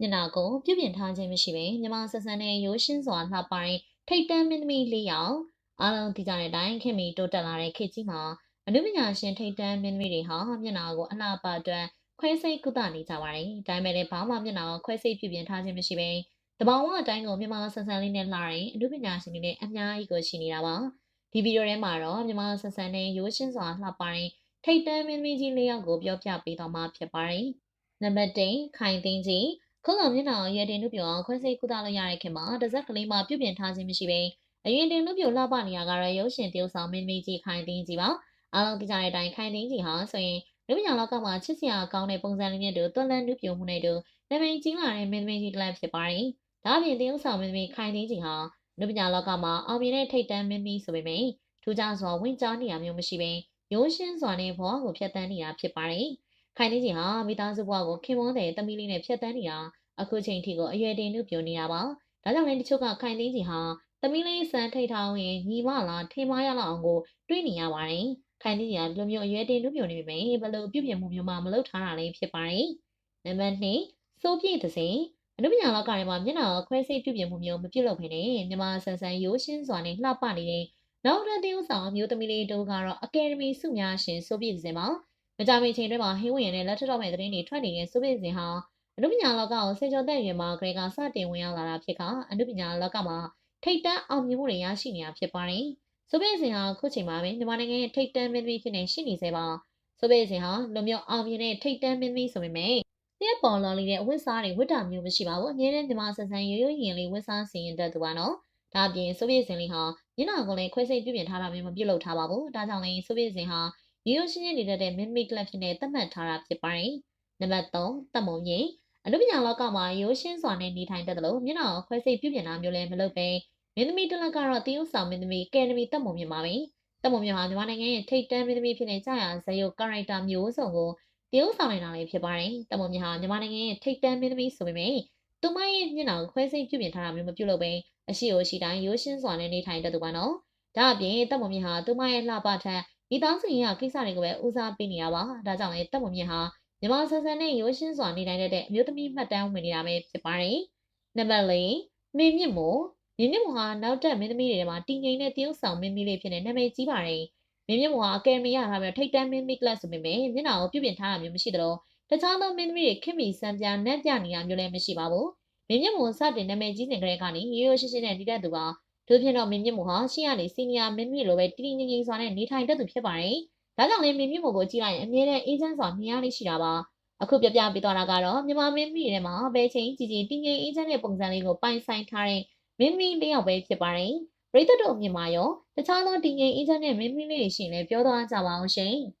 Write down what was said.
မျက်နှာကိုပြုပြင်ထားခြင်းမရှိပေမြမဆက်ဆန်းတဲ့ရိုးရှင်းစွာလှပရင်ထိတ်တန်းမင်းသမီးလေးယောက်အားလုံးသိကြတဲ့အတိုင်းခင်မီတိုးတက်လာတဲ့ခေတ်ကြီးမှာအနုပညာရှင်ထိတ်တန်းမင်းသမီးတွေဟာမျက်နှာကိုအလှပအတွက်ခွဲစိတ်ကုသနေကြပါတယ်။ဒါပေမဲ့လည်းဘာမှမျက်နှာကိုခွဲစိတ်ပြုပြင်ထားခြင်းမရှိပေတဘောင်ဝအတိုင်းကိုမြန်မာဆန်ဆန်လေးနဲ့လှရင်အနုပညာရှင်တွေနဲ့အများကြီးကိုရှိနေတာပါ။ဒီဗီဒီယိုထဲမှာတော့မြန်မာဆန်ဆန်နဲ့ရိုးရှင်းစွာလှပရင်ထိတ်တန်းမင်းသမီးကြီးလေးယောက်ကိုပြောပြပေးသွားမှာဖြစ်ပါတယ်။နံပါတ်1ခိုင်သိန်းကြီး ခုလောမျက်နှာကိုရဲတင်နုပြောအောင်ခွဲစိတ်ကုသလို့ရတဲ့ခင်မှာတစ်စက်ကလေးမှပြုပြင်ထားခြင်းမရှိပေအရင်တင်နုပြောလှပနေရကတော့ရုပ်ရှင်တရုပ်ဆောင်မင်းသမီးကြီးခိုင်သိန်းကြီးပါ။အားလုံးသိကြတဲ့အတိုင်းခိုင်သိန်းကြီးဟာဆိုရင်လူပညာလောကမှာချစ်စရာကောင်းတဲ့ပုံစံလေးနဲ့တူတွန်းလန်းနုပြုံမှုနဲ့တူနာမည်ကြီးလာတဲ့မင်းသမီးကြီးတစ်လက်ဖြစ်ပါတယ်။ဒါ့အပြင်တရုပ်ဆောင်မင်းသမီးခိုင်သိန်းကြီးဟာလူပညာလောကမှာအောင်မြင်တဲ့ထိပ်တန်းမင်းသမီးဆိုပေမယ့်ထူးခြားစွာဝင်ကြားနေရမျိုးမရှိဘဲရိုးရှင်းစွာနဲ့ဘဝကိုဖျက်ဆီးနေတာဖြစ်ပါတယ်။ ခိုင်သိန်းကြီးဟာမိသားစုဘဝကိုခင်မွန်းတဲ့တမီးလေးနဲ့ဖျက်ဆီးနေတာအခုချိန်ထိကိုအရွယ်တင်နုပြုံနေတာပါ။ဒါကြောင့်လည်းတချို့ကခိုင်သိန်းကြီးဟာသမီးလေးစံထိတ်ထောင်းရင်ညီမလားထင်မရလောက်အောင်ကိုတွေးနေရပါတယ်။ခိုင်သိန်းကြီးကလူမျိုးအရွယ်တင်နုပြုံနေပေမဲ့ဘလို့ပြုပြင်မှုမျိုးမှမလုပ်ထားတာလေးဖြစ်ပါတယ်။နံပါတ်2စိုးပြည့်သစိအနုပညာလောကထဲမှာမျက်နှာကိုခွဲစိတ်ပြုပြင်မှုမျိုးမပြုလုပ်ဘဲနဲ့မြန်မာဆန်ဆန်ရိုးရှင်းစွာနဲ့လှပနေတဲ့နောက်တဲ့တင်းဥဆောင်အမျိုးသမီးလေးတို့ကတော့အကယ်ဒမီစုများရှင်စိုးပြည့်စင်ပါ မကြမီချိန်တွေမှာဟင်းဝင်ရတဲ့လက်ထတော်မဲ့သတင်းတွေထွက်နေတဲ့စိုးပြည့်စင်ဟာအနုပညာလောကကိုစေကျော်တဲ့ရွယ်မှာကလေးကစတင်ဝင်ရောက်လာတာဖြစ်ကအနုပညာလောကမှာထိတ်တန်းအောင်မြင်မှုတွေရရှိနေတာဖြစ်ပါတယ်။ဆိုပေစင်ဟာခုချိန်မှာပဲမြန်မာနိုင်ငံရဲ့ထိတ်တန်းမင်းသမီးဖြစ်နေရှိနေစေပါ။ဆိုပေစင်ဟာလူမျိုးအောင်မြင်တဲ့ထိတ်တန်းမင်းသမီးဆိုပေမဲ့တရက်ပေါ်လော်လေးတဲ့ဝတ်စားတွေဝတ်တာမျိုးမရှိပါဘူး။အမြဲတမ်းမြန်မာဆန်ဆန်ရိုးရိုးရင်လေးဝတ်စားစီရင်တတ်သူပါနော်။ဒါအပြင်ဆိုပေစင်လေးဟာမျက်နှာကိုလည်းခွဲစိတ်ပြုပြင်ထားတာမျိုးမပြုလုပ်ထားပါဘူး။ဒါကြောင့်လည်းဆိုပေစင်ဟာ ရိုးရိုးရှင်းရှင်းနေတတ်တဲ့မင်းသမီးကလပ်ဖြစ်နေသတ်မှတ်ထားတာဖြစ်ပါတယ်။နံပါတ်3တက်မုံရင်အနုပညာလောကမှာရိုးရှင်းစွာနဲ့နေထိုင်တတ်တယ်လို့မျက်နှာကိုခွဲစိတ်ပြုပြင်တာမျိုးလည်းမလုပ်ဘဲမင်းသမီးတလက်ကတော့တီးဥဆောင်မင်းသမီးကယ်နမီတက်မုံမြင်ပါပဲတက်မုံမြင်ဟာမြန်မာနိုင်ငံရဲ့ထိတ်တန်းမင်းသမီးဖြစ်နေကြရဇယုတ်ကာရိုက်တာမျိုးစုံကိုတီးဥဆောင်နေတာလည်းဖြစ်ပါတယ်တက်မုံမြင်ဟာမြန်မာနိုင်ငံရဲ့ထိတ်တန်းမင်းသမီးဆိုပေမဲ့သူမရဲ့မျက်နှာကိုခွဲစိတ်ပြုပြင်ထားတာမျိုးမပြုလုပ်ဘဲအရှိအိုရှိတိုင်းရိုးရှင်းစွာနဲ့နေထိုင်တတ်သူပါနော်ဒါအပြင်တက်မုံမြင်ဟာသူမရဲ့လှပထက် မိသားစုရကိစ္စတွေကိုပဲဦးစားပေးနေရပါဒါကြောင့်လည်းတက်မုံမြင်ဟာမြန်မာဆန်ဆန်နဲ့ရိုးရှင်းစွာနေထိုင်တဲ့အမျိုးသမီးမှတ်တမ်းဝင်နေတာပဲဖြစ်ပါတယ်နံပါတ်၄မင်းမြင့်မို့မြင်းမြင့်မော်ဟာနောက်တက်မင်းသမီးတွေထဲမှာတည်ငြိမ်တဲ့တရုပ်ဆောင်မင်းမီးလေးဖြစ်နေနာမည်ကြီးပါတယ်။မြင်းမြင့်မော်ဟာအကယ်ဒမီရထားပြီးထိတ်တန်းမင်းမီးကလပ်ဆိုပေမဲ့မျက်နှာကိုပြုပြင်ထားတာမျိုးမရှိသလိုတခြားသောမင်းသမီးတွေခင်မီစံပြနက်ပြနေရမျိုးလည်းမရှိပါဘူး။မြင်းမြင့်မော်စတင်နာမည်ကြီးနေကြတဲ့ကနေရိုးရိုးရှင်းရှင်းနဲ့တည်တတ်သူပါ။ တို့ဖြစ်တော့မြင်းမြင့်မော်ဟာရှေ့ကနေစီနီယာမင်းမီးလိုပဲတည်တည်ငြိမ်ငြိမ်စွာနဲ့နေထိုင်တတ်သူဖြစ်ပါတယ်။ဒါကြောင့်လည်းမြင်းမြင့်မော်ကိုကြည့်လိုက်ရင်အမြဲတမ်းအေးချမ်းစွာမြင်ရလေးရှိတာပါ။အခုပြပြပေးသွားတာကတော့မြန်မာမင်းမီထဲမှာဘယ်ချိန်ကြည်ကြည်တည်ငြိမ်အေးချမ်းတဲ့ပုံစံလေးကိုပိုင်ဆိုင်ထားတဲ့မင်းမီးလေးယောက်ပဲဖြစ်ပါတယ်။ပရိသတ်တို့အမြင်မှာရောတခြားသောတည်ငြိမ်အေးချမ်းတဲ့မင်းမီးလေးတွေရှင်လည်းပြောသွားကြပါအောင်ရှင်။